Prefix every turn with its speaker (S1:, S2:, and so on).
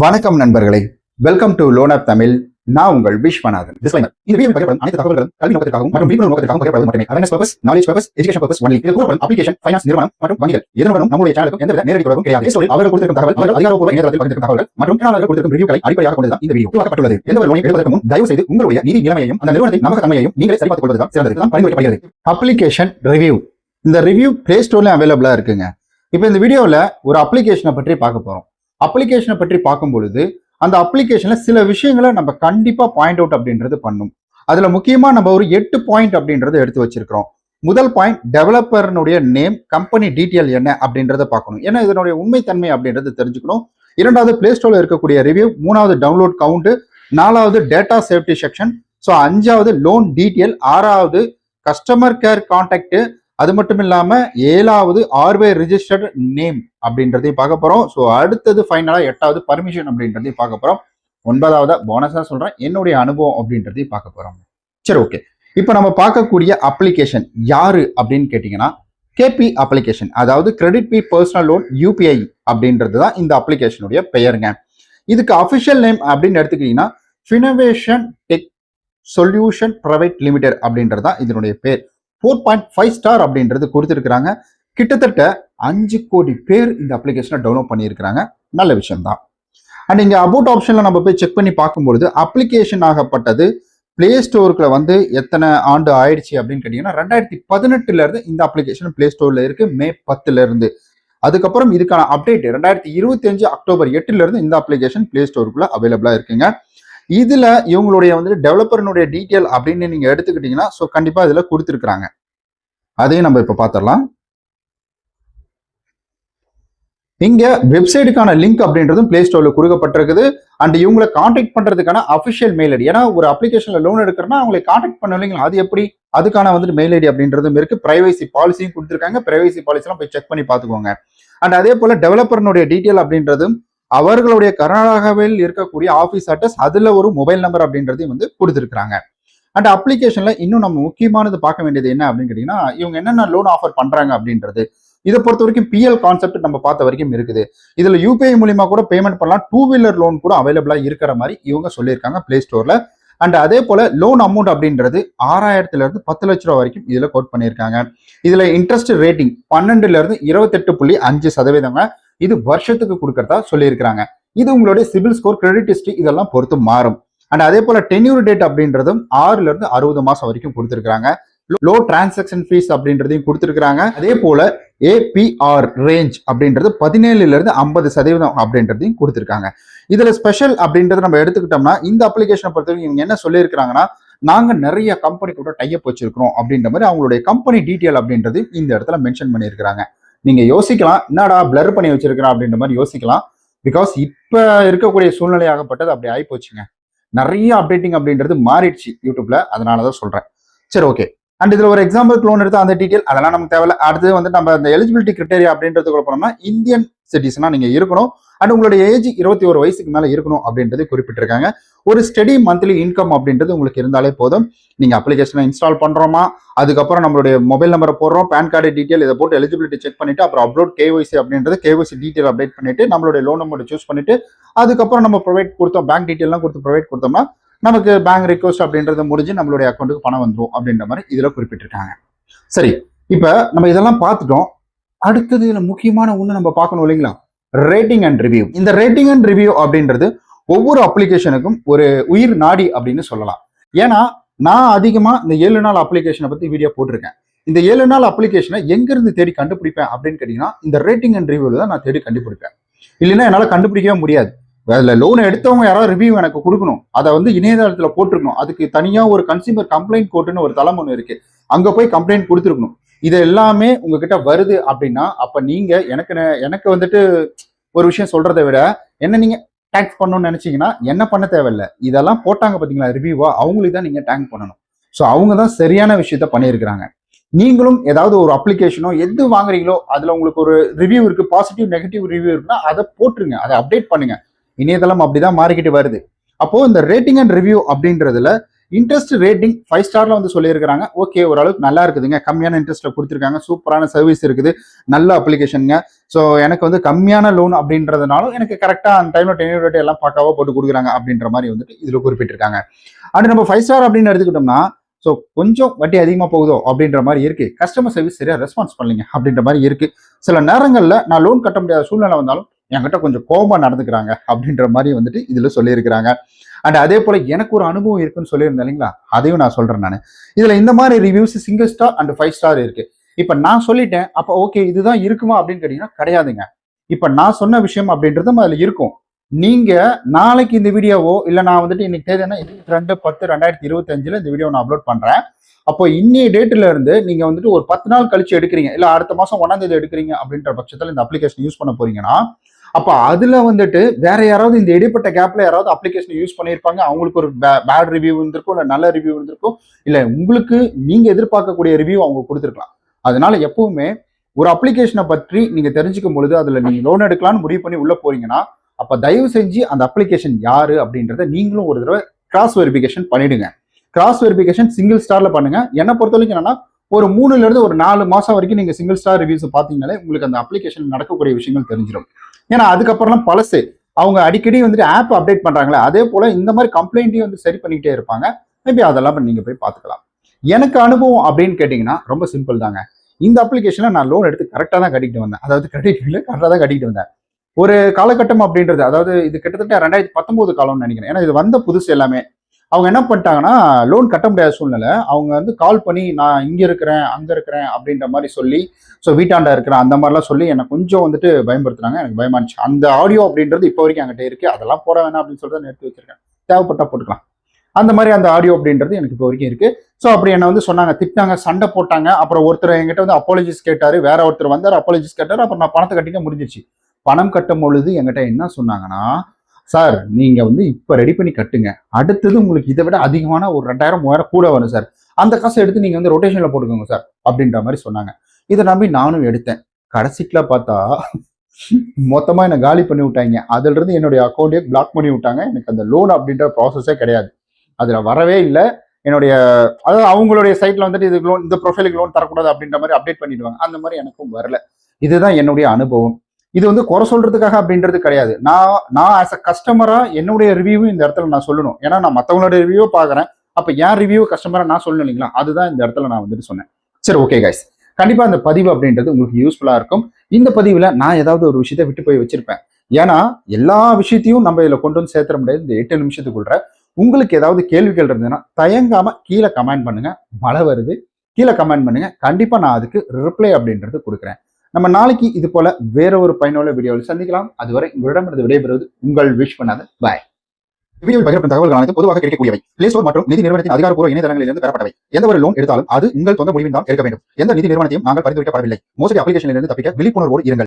S1: வணக்கம் நண்பர்களே. Welcome to loan app Tamil நான் உங்கள் விஸ்வநாதன். இந்த வீடியோ பகிரப்படும் அனைத்து தகவல்களும் கல்வி நோக்கத்திற்காகவும் மற்றும் விழிப்புணர்வு நோக்கத்திற்காகவும் மட்டுமே. Awareness purpose knowledge purpose education purpose only இது கூறப்படும் அப்ளிகேஷன் ஃபைனான்ஸ் நிறுவனம் மற்றும் வங்கிகள். இதனுடன் நம்முடைய சேனலுக்கும் எந்தவித நேரடி தொடர்பும் கிடையாது. அவர்கள் கொடுத்திருக்கும் தகவல் அவர்கள் அதிகாரப்பூர்வ இணையதளத்தில் பகிர்ந்திருக்கும் மற்றும் பயனாளர்கள் கொடுத்திருக்கும் அடிப்படையாக கொண்டுதான் இந்த வீடியோ உருவாக்கப்பட்டுள்ளது. எந்த ஒரு லோனை எடுப்பதற்கு முன் தயவு செய்து உங்களுடைய நிதி நிலைமையையும் அந்த நிறுவனத்தின் நம்பகத்தன்மையையும் நீங்களே சரிபார்த்துக் கொள்வதுதான் சிறந்தது. தான் பரிந்துரைக்கப்படுகிறது அப்ளிகேஷன் ரிவ்யூ இந்த ரிவ்யூ பிளே ஸ்டோர்ல அவைலபிளா இருக்குங்க. இப்போ இந்த வீடியோவில் ஒரு அப்ளிகேஷனை பற்றி பார்க்க போறோம். அப்ளிகேஷனை பற்றி பார்க்கும் பொழுது அந்த அப்ளிகேஷன்ல சில விஷயங்களை நம்ம கண்டிப்பா பாயிண்ட் அவுட் அப்படின்றது பண்ணும். அதுல முக்கியமா நம்ம ஒரு எட்டு பாயிண்ட் அப்படின்றத எடுத்து வச்சிருக்கிறோம். முதல் பாயிண்ட் டெவலப்பர்னுடைய நேம் கம்பெனி டீட்டெயில் என்ன அப்படின்றத பார்க்கணும். ஏன்னா இதனுடைய உண்மைத்தன்மை அப்படின்றது தெரிஞ்சுக்கணும். இரண்டாவது பிளே ஸ்டோர்ல இருக்கக்கூடிய ரிவ்யூ மூணாவது டவுன்லோட் கவுண்ட் நாலாவது டேட்டா சேஃப்டி செக்ஷன் ஸோ அஞ்சாவது லோன் டீட்டெயில் ஆறாவது கஸ்டமர் கேர் கான்டாக்ட் அது மட்டும் இல்லாம ஏழாவது ஆர்வே ரிஜிஸ்டர்ட் நேம் அப்படின்றதையும் பார்க்க போறோம். ஸோ அடுத்தது ஃபைனலா எட்டாவது பர்மிஷன் அப்படின்றதையும் பார்க்க போறோம். ஒன்பதாவதா போனஸா சொல்றேன். என்னுடைய அனுபவம் அப்படின்றதையும் பார்க்க போறோம். சரி ஓகே இப்போ நம்ம பார்க்கக்கூடிய அப்ளிகேஷன் யாரு அப்படின்னு கேட்டிங்கன்னா கேபி அப்ளிகேஷன் அதாவது KreditBee personal loan UPI அப்படின்றது தான் இந்த அப்ளிகேஷனுடைய பெயருங்க. இதுக்கு அஃபிஷியல் நேம் அப்படின்னு எடுத்துக்கிட்டீங்கன்னா Finnovation Tech Solution Private Limited அப்படின்றது தான் இதனுடைய பேர். ஃபோர் பாயிண்ட் ஃபைவ் ஸ்டார் அப்படின்றது கொடுத்துருக்குறாங்க. கிட்டத்தட்ட அஞ்சு கோடி பேர் இந்த அப்ளிகேஷனை டவுன்லோட் பண்ணியிருக்கிறாங்க. நல்ல விஷயம்தான். அண்ட் இங்கே அபவுட் ஆப்ஷனில் நம்ம போய் செக் பண்ணி பார்க்கும்பொழுது அப்ளிகேஷன் ஆகப்பட்டது பிளே ஸ்டோருக்குள்ள வந்து எத்தனை ஆண்டு ஆயிடுச்சு அப்படின்னு கேட்டிங்கன்னா ரெண்டாயிரத்தி பதினெட்டுல இருந்து இந்த அப்ளிகேஷன் பிளே ஸ்டோர்ல இருக்கு மே பத்துல இருந்து. அதுக்கப்புறம் இதுக்கான அப்டேட் ரெண்டாயிரத்தி இருபத்தி அஞ்சு அக்டோபர் எட்டுல இருந்து இந்த அப்ளிகேஷன் பிளே ஸ்டோருக்குள்ள அவைலபிளா இருக்குங்க. இதுல இவங்களுடைய வந்து டெவலப்பர்னுடைய டீட்டெயில் அப்படின்னு நீங்க எடுத்துக்கிட்டீங்கன்னா ஸோ கண்டிப்பா இதுல கொடுத்துருக்குறாங்க. அதையும் நம்ம இப்ப பார்த்துடலாம் இங்க வெப்சைட்டுக்கான லிங்க் அப்படின்றதும் பிளே ஸ்டோர்ல கொடுக்கப்பட்டிருக்குது. அண்ட் இவங்களை காண்டாக்ட் பண்றதுக்கான அஃபிஷியல் மெயில் ஐடி ஏன்னா ஒரு அப்ளிகேஷன்ல லோன் எடுக்கிறனா அவங்களை காண்டாக்ட் பண்ண இல்லைங்களா? அது எப்படி? அதுக்கான வந்துட்டு மெயில் ஐடி அப்படின்றதும் இருக்கு. பிரைவசி பாலிசியும் கொடுத்துருக்காங்க. பிரைவசி பாலிசிலாம் போய் செக் பண்ணி பார்த்துக்கோங்க. அண்ட் அதே போல டெவலப்பர்னுடைய டீட்டெயில் அப்படின்றதும் அவர்களுடைய கர்நாடகாவில் இருக்கக்கூடிய ஆஃபீஸ் அட்ரஸ் அதுல ஒரு மொபைல் நம்பர் அப்படின்றதையும் வந்து கொடுத்துருக்குறாங்க. அண்ட் அப்ளிகேஷன்ல இன்னும் நம்ம முக்கியமானது பார்க்க வேண்டியது என்ன அப்படின்னு கேட்டிங்கன்னா இவங்க என்னென்ன லோன் ஆஃபர் பண்றாங்க அப்படின்றது. இதை பொறுத்த வரைக்கும் பிஎல் கான்செப்ட் நம்ம பார்த்த வரைக்கும் இருக்குது. இதுல யூபிஐ மூலியமா கூட பேமெண்ட் பண்ணலாம். டூ வீலர் லோன் கூட அவைலபிளா இருக்கிற மாதிரி இவங்க சொல்லியிருக்காங்க பிளே ஸ்டோர்ல அண்ட் அதே போல லோன் அமௌண்ட் அப்படின்றது ஆறாயிரத்துல இருந்து பத்து லட்ச ரூபா வரைக்கும் இதுல கோட் பண்ணியிருக்காங்க. இதுல இன்ட்ரெஸ்ட் ரேட்டிங் பன்னெண்டுல இருந்து இருபத்தெட்டு புள்ளி அஞ்சு சதவீதங்க. இது வருஷத்துக்கு கொடுக்கறதா சொல்லியிருக்கிறாங்க. இது உங்களுடைய சிபில் ஸ்கோர் கிரெடிட் ஹிஸ்டரி இதெல்லாம் பொறுத்து மாறும். அண்ட் அதே போல டென்யூர் டேட் அப்படின்றதும் ஆறுல இருந்து அறுபது மாசம் வரைக்கும் கொடுத்துருக்காங்க லோ டிரான்சாக்ஷன் ஃபீஸ் அப்படின்றதையும் கொடுத்துருக்காங்க அதே போல ஏபிஆர் ரேஞ்ச் அப்படின்றது பதினேழுல இருந்து ஐம்பது சதவீதம் அப்படின்றதையும் கொடுத்துருக்காங்க. இதுல ஸ்பெஷல் அப்படின்றத நம்ம எடுத்துக்கிட்டோம்னா இந்த அப்ளிகேஷனை பொறுத்தவரைக்கும் இவங்க என்ன சொல்லியிருக்கிறாங்கன்னா நாங்க நிறைய கம்பெனி கூட டைப் வச்சிருக்கிறோம் அப்படின்ற மாதிரி அவங்களுடைய கம்பெனி டீட்டெயில் அப்படின்றது இந்த இடத்துல மென்ஷன் பண்ணியிருக்கிறாங்க. நீங்க யோசிக்கலாம் என்னடா பிளர் பண்ணி வச்சிருக்கிறான் அப்படின்ற மாதிரி யோசிக்கலாம். பிகாஸ் இப்ப இருக்கக்கூடிய சூழ்நிலையாகப்பட்டது அப்படி ஆகி போச்சுங்க நிறைய அப்டேட்டிங் அப்படின்றது மாறிடுச்சு யூடியூப்ல அதனாலதான் சொல்றேன். சரி ஓகே அண்ட் இதுல ஒரு எக்ஸாம்பிள் லோன் எடுத்து அந்த டீட்டெயில் அதெல்லாம் நமக்கு தேவையில்ல. அடுத்தது வந்து நம்ம அந்த எலிஜிபிலிட்டி கிரிட்டேரியா அப்படின்றதுக்குள்ள போனோம்னா இந்தியன் சிட்டிசனா நீங்க இருக்கணும். அண்ட் உங்களுடைய ஏஜ் இருபத்தி ஒரு வயசுக்கு மேல இருக்கணும் அப்படின்றது குறிப்பிட்டிருக்காங்க. ஒரு ஸ்டடி மந்த்லி இன்கம் அப்படின்றது உங்களுக்கு இருந்தாலே போதும். நீங்க அப்ளிகேஷனை இன்ஸ்டால் பண்றோமா? அதுக்கப்புறம் நம்மளுடைய மொபைல் நம்பரை போடுறோம். பேன் கார்டு டீட்டெயில் இதை போட்டு எலிஜிபிலிட்டி செக் பண்ணிட்டு அப்புறம் அப்லோட் கேஒய்சி அப்படின்றது கேஒய்சி டீட்டெயில் அப்டேட் பண்ணிட்டு நம்மளுடைய லோன் அமௌண்ட் சூஸ் பண்ணிட்டு அதுக்கப்புறம் நம்ம ப்ரொவைட் கொடுத்தோம். பேங்க் டீட்டெயிலாம் கொடுத்து ப்ரொவைட் கொடுத்தோம்னா நமக்கு பேங்க் ரிக்வஸ்ட் அப்படின்றது முடிஞ்சு நம்மளுடைய அக்கௌண்ட்டுக்கு பணம் வந்துடும் அப்படின்ற மாதிரி இதில் குறிப்பிட்டிருக்காங்க. சரி இப்போ நம்ம இதெல்லாம் பார்த்துட்டோம். அடுத்தது இதில் முக்கியமான ஒண்ணு நம்ம பார்க்கணும் இல்லைங்களா? ரேட்டிங் அண்ட் ரிவ்யூ இந்த ரேட்டிங் அண்ட் ரிவ்யூ அப்படின்றது ஒவ்வொரு அப்ளிகேஷனுக்கும் ஒரு உயிர் நாடி அப்படின்னு சொல்லலாம். ஏன்னா நான் அதிகமாக இந்த ஏழு நாள் அப்ளிகேஷனை பற்றி வீடியோ போட்டிருக்கேன். இந்த ஏழு நாள் அப்ளிகேஷனை எங்கிருந்து தேடி கண்டுபிடிப்பேன் அப்படின்னு கேட்டிங்கன்னா இந்த ரேட்டிங் அண்ட் ரிவ்யூவில் தான் நான் தேடி கண்டுபிடிப்பேன். இல்லைன்னா என்னால் கண்டுபிடிக்கவே முடியாது. அதில் லோன் எடுத்தவங்க யாராவது ரிவ்யூ எனக்கு கொடுக்கணும். அதை வந்து இணையதளத்தில் போட்டிருக்கணும். அதுக்கு தனியாக ஒரு கன்சியூமர் கம்ப்ளைண்ட் கோர்ட்டுன்னு ஒரு தளம் ஒன்று இருக்கு. அங்கே போய் கம்ப்ளைண்ட் கொடுத்துருக்கணும். இது எல்லாமே உங்ககிட்ட வருது அப்படின்னா அப்போ நீங்கள் எனக்கு எனக்கு வந்துட்டு ஒரு விஷயம் சொல்கிறத விட என்ன நீங்கள் டேங்க் பண்ணணும்னு நினச்சிங்கன்னா என்ன பண்ண தேவையில்ல. இதெல்லாம் போட்டாங்க பார்த்தீங்களா ரிவ்யூவா அவங்களுக்கு தான் நீங்கள் டேங்க் பண்ணணும். ஸோ அவங்க தான் சரியான விஷயத்த பண்ணியிருக்கிறாங்க. நீங்களும் ஏதாவது ஒரு அப்ளிகேஷனோ எது வாங்குறீங்களோ அதில் உங்களுக்கு ஒரு ரிவ்யூ இருக்குது பாசிட்டிவ் நெகட்டிவ் ரிவ்யூ இருக்குன்னா அதை போட்டுருங்க. அதை அப்டேட் பண்ணுங்கள் இணையதளம் அப்படிதான் மாறிக்கிட்டு வருது. அப்போ இந்த ரேட்டிங் அண்ட் ரிவ்யூ அப்படின்றதுல இன்ட்ரெஸ்ட் ரேட்டிங் ஃபைவ் ஸ்டார்ல வந்து சொல்லியிருக்கிறாங்க. ஓகே ஓரளவுக்கு நல்லா இருக்குதுங்க. கம்மியான இன்ட்ரெஸ்ட்ல கொடுத்துருக்காங்க. சூப்பரான சர்வீஸ் இருக்குது. நல்ல அப்ளிகேஷனுங்க ஸோ எனக்கு வந்து கம்மியான லோன் அப்படின்றதுனாலும் எனக்கு கரெக்டாக அந்த டைம்ல டென்யூர் எல்லாம் பக்காவா போட்டு கொடுக்குறாங்க அப்படின்ற மாதிரி வந்துட்டு இதில் குறிப்பிட்டிருக்காங்க. அண்ட் நம்ம ஃபைவ் ஸ்டார் அப்படின்னு எடுத்துக்கிட்டோம்னா ஸோ கொஞ்சம் வட்டி அதிகமாக போகுதோ அப்படின்ற மாதிரி இருக்கு. கஸ்டமர் சர்வீஸ் சரியாக ரெஸ்பான்ஸ் பண்ணலீங்க அப்படின்ற மாதிரி இருக்கு. சில நேரங்களில் நான் லோன் கட்ட முடியாத சூழ்நிலை வந்தாலும் என்கிட்ட கொஞ்சம் கோபமாக நடந்துக்கிறாங்க அப்படின்ற மாதிரி வந்துட்டு இதில் சொல்லியிருக்கிறாங்க. அண்ட் அதே போல் எனக்கு ஒரு அனுபவம் இருக்குன்னு சொல்லியிருந்தேன் இல்லைங்களா? அதையும் நான் சொல்கிறேன் நான். இதில் இந்த மாதிரி reviews single star and five star இருக்கு. இப்போ நான் சொல்லிட்டேன் அப்போ ஓகே இதுதான் இருக்குமா அப்படின்னு கேட்டிங்கன்னா கிடையாதுங்க. இப்போ நான் சொன்ன விஷயம் அப்படின்றதும் அதில் இருக்கும். நீங்க நாளைக்கு இந்த வீடியோவோ இல்ல நான் வந்துட்டு இன்னைக்கு தேதினா இருபத்தி ரெண்டு பத்து ரெண்டாயிரத்தி இருபத்தஞ்சுல இந்த வீடியோ நான் அப்லோட் பண்றேன். அப்போ இன்னைய டேட்ல இருந்து நீங்க வந்துட்டு ஒரு பத்து நாள் கழிச்சு எடுக்கிறீங்க இல்ல அடுத்த மாசம் ஒன்னாம் தேதி எடுக்கிறீங்க அப்படின்ற பட்சத்துல இந்த அப்ளிகேஷன் யூஸ் பண்ண போறீங்கன்னா அப்போ அதுல வந்துட்டு வேற யாராவது இந்த இடைப்பட்ட கேப்ல யாராவது அப்ளிகேஷன் யூஸ் பண்ணியிருப்பாங்க? அவங்களுக்கு ஒரு பேட் ரிவ்யூ இருந்திருக்கும் இல்லை நல்ல ரிவ்யூ இருந்திருக்கும் இல்லை உங்களுக்கு நீங்க எதிர்பார்க்கக்கூடிய ரிவ்யூ அவங்க கொடுத்துருக்கலாம். அதனால எப்பவுமே ஒரு அப்ளிகேஷனை பற்றி நீங்க தெரிஞ்சுக்கும் பொழுது அதுல நீங்க லோன் எடுக்கலாம்னு முடிவு பண்ணி உள்ள போறீங்கன்னா அப்ப தயவு செஞ்சு அந்த அப்ளிகேஷன் யாரு அப்படின்றத நீங்களும் ஒரு தடவை கிராஸ் வெரிஃபிகேஷன் பண்ணிடுங்க. கிராஸ் வெரிஃபிகேஷன் சிங்கிள் ஸ்டார்ல பண்ணுங்க. என்னை பொறுத்த வரைக்கும் என்னன்னா ஒரு மூணுல இருந்து ஒரு நாலு மாசம் வரைக்கும் நீங்க சிங்கிள் ஸ்டார் ரிவ்யூஸ் பாத்தீங்கன்னாலே உங்களுக்கு அந்த அப்ளிகேஷன் நடக்கக்கூடிய விஷயங்கள் தெரிஞ்சிடும் ஏன்னா அதுக்கப்புறம் பழசு. அவங்க அடிக்கடி வந்துட்டு ஆப் அப்டேட் பண்றாங்களே அதே போல இந்த மாதிரி கம்ப்ளைண்ட்டையும் வந்து சரி பண்ணிக்கிட்டே இருப்பாங்க. மேபி அதெல்லாம் நீங்க போய் பார்த்துக்கலாம். எனக்கு அனுபவம் அப்படின்னு கேட்டிங்கன்னா ரொம்ப சிம்பிள் தாங்க. இந்த அப்ளிகேஷனில் நான் லோன் எடுத்து கரெக்டாக தான் கட்டிட்டு வந்தேன். அதாவது கிரெடிட் இல்லை கரெக்டாக தான் கட்டிட்டு வந்தேன். ஒரு காலகட்டம் அப்படின்றது அதாவது இது கிட்டத்தட்ட ரெண்டாயிரத்தி பத்தொன்பது காலம்னு நினைக்கிறேன். ஏன்னா இது வந்த புதுசு எல்லாமே. அவங்க என்ன பண்ணிட்டாங்கன்னா லோன் கட்ட முடியாத சூழ்நிலை. அவங்க வந்து கால் பண்ணி நான் இங்கே இருக்கிறேன் அங்கே இருக்கிறேன் அப்படின்ற மாதிரி சொல்லி ஸோ வீட்டாண்டா இருக்கிறேன் அந்த மாதிரிலாம் சொல்லி என்னை கொஞ்சம் வந்துட்டு பயன்படுத்துனாங்க. எனக்கு பயமா இருந்துச்சு. அந்த ஆடியோ அப்படின்றது இப்போ வரைக்கும் என்கிட்ட இருக்கு. அதெல்லாம் போட வேணாம் அப்படின்னு சொல்லிட்டு நான் வச்சிருக்கேன். தேவைப்பட்டா போட்டுக்கலாம். அந்த மாதிரி அந்த ஆடியோ அப்படின்றது எனக்கு இப்போ வரைக்கும் இருக்கு. ஸோ அப்படி என்ன வந்து சொன்னாங்க திட்டாங்க சண்டை போட்டாங்க. அப்புறம் ஒருத்தர் என்கிட்ட வந்து அப்பாலஜிஸ் கேட்டாரு. வேற ஒருத்தர் வந்தார் அப்பாலஜிஸ் கேட்டார். அப்புறம் நான் பணத்தை கட்டிக்க முடிஞ்சிச்சு பணம் கட்டும் பொழுது என்கிட்ட என்ன சொன்னாங்கன்னா சார் நீங்கள் வந்து இப்போ ரெடி பண்ணி கட்டுங்க. அடுத்தது உங்களுக்கு இதை விட அதிகமான ஒரு ரெண்டாயிரம் மூவாயிரம் கூட வரும் சார். அந்த காசை எடுத்து நீங்கள் வந்து ரொட்டேஷனில் போட்டுக்கோங்க சார் அப்படின்ற மாதிரி சொன்னாங்க. இதை நம்பி நானும் எடுத்தேன். கடைசிக்குல பார்த்தா மொத்தமாக என்னை காலி பண்ணி விட்டாங்க. அதுலேருந்து என்னுடைய அக்கௌண்ட்டே பிளாக் பண்ணி விட்டாங்க. எனக்கு அந்த லோன் அப்படின்ற ப்ராசஸே கிடையாது. அதில் வரவே இல்லை. என்னுடைய அதாவது அவங்களுடைய சைட்டில் வந்துட்டு இதுக்கு லோன் இந்த ப்ரொஃபைலுக்கு லோன் தரக்கூடாது அப்படின்ற மாதிரி அப்டேட் பண்ணிடுவாங்க. அந்த மாதிரி எனக்கும் வரல. இதுதான் என்னுடைய அனுபவம். இது வந்து குறை சொல்றதுக்காக அப்படின்றது கிடையாது. நான் நான் ஆஸ் அ கஸ்டமரா என்னுடைய ரிவ்யூவும் இந்த இடத்துல நான் சொல்லணும். ஏன்னா நான் மற்றவங்களோட ரிவ்யூ பார்க்குறேன். அப்போ என் ரிவ்யூ கஸ்டமரா நான் சொல்லணும் இல்லைங்களா? அதுதான் இந்த இடத்துல நான் வந்துட்டு சொன்னேன். சரி ஓகே கைஸ் கண்டிப்பா இந்த பதிவு அப்படின்றது உங்களுக்கு யூஸ்ஃபுல்லா இருக்கும். இந்த பதிவுல நான் ஏதாவது ஒரு விஷயத்த விட்டு போய் வச்சிருப்பேன். ஏன்னா எல்லா விஷயத்தையும் நம்ம இதுல கொண்டு வந்து சேர்த்துற முடியாது. இந்த எட்டு நிமிஷத்துக்குள்ள உங்களுக்கு ஏதாவது கேள்விகள் இருந்ததுன்னா தயங்காம கீழே கமெண்ட் பண்ணுங்க. மழை வருது. கீழே கமெண்ட் பண்ணுங்க. கண்டிப்பா நான் அதுக்கு ரிப்ளை அப்படின்றது கொடுக்குறேன். நம்ம நாளைக்கு இது போல வேற ஒரு பயனுள்ள வீடியோவில் சந்திக்கலாம். அதுவரை உங்களிடமிருந்து விடைபெறுவது உங்கள் விஷ் பண்ணாத பாய் வீடியோவில் பகிரப்படும் தகவல்கள் பொதுவாக கிடைக்கக்கூடியவை. பிளே ஸ்டோர் மற்றும் நிதி நிறுவனத்தின் அதிகாரப்பூர்வ இணையதளங்களிலிருந்து பெறப்பட்டவை. எந்த ஒரு லோன் எடுத்தாலும் அது உங்கள் சொந்த முடிவில் தான் எடுக்க வேண்டும். எந்த நிதி நிறுவனத்தையும் நாங்கள் பரிந்துரைக்கப்படவில்லை. மோசடி அப்ளிகேஷனிலிருந்து தப்பிக்க விழிப்புணர்வோடு இருங்கள்.